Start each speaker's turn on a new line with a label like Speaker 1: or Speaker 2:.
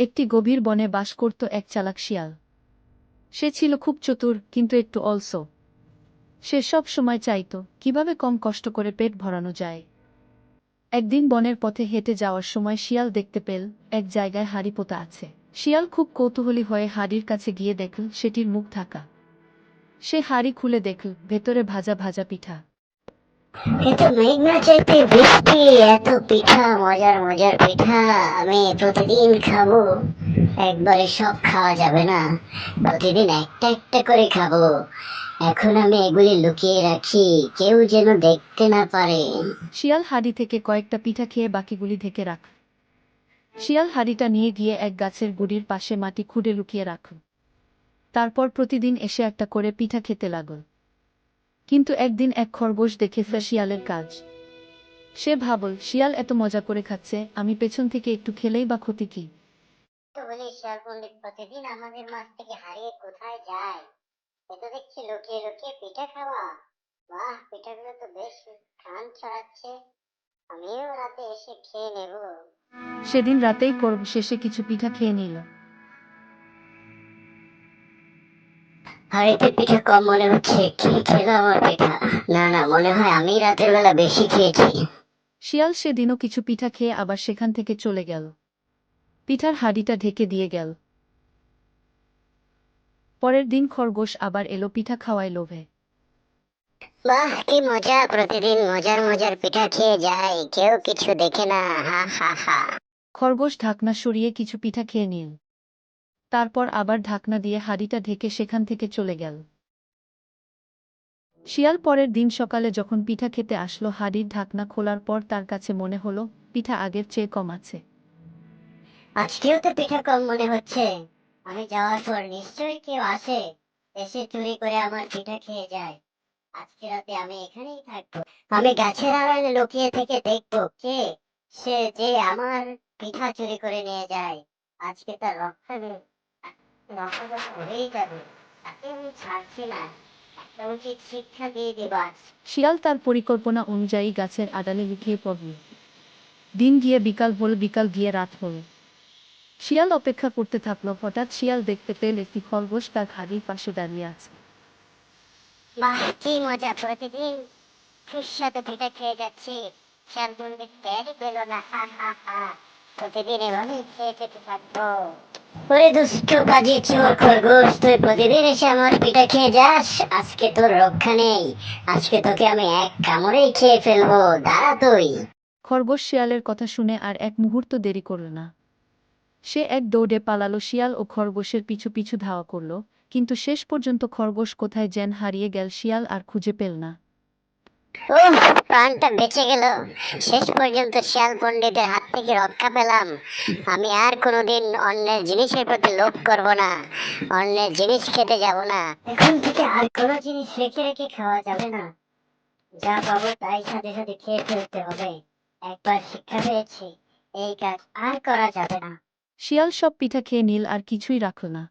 Speaker 1: একটি গভীর বনে বাস করত এক চালাক শিয়াল। সে ছিল খুব চতুর, কিন্তু একটু অলস। সে সব সময় চাইত, কীভাবে কম কষ্ট করে পেট ভরানো যায়। একদিন বনের পথে হেঁটে যাওয়ার সময় শিয়াল দেখতে পেল, এক জায়গায় হাড়ি পোতা আছে। শিয়াল খুব কৌতূহলী হয়ে হাড়ির কাছে গিয়ে দেখল, সেটির মুখ ঢাকা। সে হাড়ি খুলে দেখল, ভেতরে ভাজা ভাজা পিঠা।
Speaker 2: এত মেঘনা চাইতে বৃষ্টি, এত পিঠা, মজার মজার পিঠা আমি প্রতিদিন খাব। একবারে সব খাওয়া যাবে না, প্রতিদিন একটা একটা করে খাব। এখন আমি এগুলি লুকিয়ে রাখি, কেউ যেন দেখতে না পারে।
Speaker 1: শিয়াল হাড়ি থেকে কয়েকটা পিঠা খেয়ে বাকিগুলি ঢেকে রাখ। শিয়াল হাড়িটা নিয়ে গিয়ে এক গাছের গুড়ির পাশে মাটি খুঁড়ে লুকিয়ে রাখল তারপর প্রতিদিন এসে একটা করে পিঠা খেতে লাগল। কিন্তু একদিন এক খরগোশ দেখে শিয়ালের কাজ। সে ভাবল শিয়াল এত মজা করে খাচ্ছে আমি পেছন থেকে একটু খেলেই বা ক্ষতি কি?
Speaker 2: শিয়াল পণ্ডিত প্রতিদিন আমাদের মাছ থেকে হারিয়ে কোথায় যায়? দেখছি লুকিয়ে লুকিয়ে পিঠা খাওয়া। বাহ পিঠাগুলো তো বেশ খান ছড়াচ্ছে। আমিও রাতে এসে খেয়ে নেব।
Speaker 1: সেদিন রাতেই করব শেষে কিছু পিঠা খেয়ে নিল।
Speaker 2: হাড়িতে পিঠা কম মনে হচ্ছে কি খেলো আমার পিঠা। না না মনে হয় আমি রাতের বেলা বেশি খেয়েছি।
Speaker 1: শিয়াল সেদিনও কিছু পিঠা খেয়ে আবার সেখান থেকে চলে গেল। পিঠার হাঁড়িটা ঢেকে দিয়ে গেল। পরের দিন খরগোশ আবার এলো পিঠা খাওয়ায় লোভে।
Speaker 2: বাহ কি মজা প্রতিদিন মজার মজার পিঠা খেয়ে যায় কেউ কিছু দেখে না হা হা হা।
Speaker 1: খরগোশ ঢাকনা সরিয়ে কিছু পিঠা খেয়ে নিল। তারপর আবার ঢাকনা দিয়ে হাঁড়িটা ঢেকে সেখান থেকে চলে গেল। শিয়াল পরের দিন সকালে যখন পিঠা খেতে আসলো, হাঁড়ির ঢাকনা খোলার পর তার কাছে মনে হলো, পিঠা আগের চেয়ে কম আছে।
Speaker 2: আজকেও তো পিঠা কম মনে হচ্ছে। আমি যাওয়ার পর নিশ্চয়ই কেউ আসে, এসে চুরি করে আমার পিঠা খেয়ে যায়। আজকে রাতে আমি এখানেই থাকব। আমি গাছের আড়ালে লুকিয়ে থেকে দেখব কে, সে যে আমার পিঠা চুরি করে নিয়ে যায়। আজকে তার রক্ষা নেই।
Speaker 1: শিয়াল তার পরিকল্পনা অনুযায়ী গাছের আড়ালে লুকিয়ে পড়ল। দিন গিয়ে বিকাল হল, বিকাল গিয়ে রাত হল। শিয়াল অপেক্ষা করতে থাকল, হঠাৎ শিয়াল দেখতে পেল একটি খরগোশ তার হাড়ির পাশে দাঁড়িয়ে আছে।
Speaker 2: বাহ প্রতিদিন খেয়ে প্রতিদিন খেয়ে থাকব। ওরে দুষ্ট কাজে চোর খরগোশ? তুই প্রতিদিন এসে আমার পিঠা খেয়ে যাস? আজকে তোর রক্ষা নেই। আজকে তোকে আমি এক কামড়েই খেয়ে ফেলব। দাঁড়া তুই।
Speaker 1: খরগোশ শিয়ালের কথা শুনে আর এক মুহূর্ত দেরি করল না। সে এক দৌড়ে পালালো শিয়াল ও খরগোশের পিছু পিছু ধাওয়া করল। কিন্তু শেষ পর্যন্ত খরগোশ কোথায় যেন হারিয়ে গেল শিয়াল আর খুঁজে পেল না।
Speaker 2: প্রাণটা বেঁচে গেল। শেষ পর্যন্ত শিয়াল পণ্ডিতের হাত থেকে রক্ষা পেলাম। আমি আর কোনোদিন অন্যের জিনিসের প্রতি লোভ করব না। অন্যের জিনিস খেতে যাব না। এখন থেকে আর কোনো জিনিস রেখে রেখে খাওয়া যাবে না। যা পাবো তাই সাথে সাথে খেয়ে ফেলতে হবে। একবার শিক্ষা পেয়েছি এই কাজ আর করা যাবে না।
Speaker 1: শিয়াল সব পিঠা খেয়ে নিল আর কিছুই রাখল না।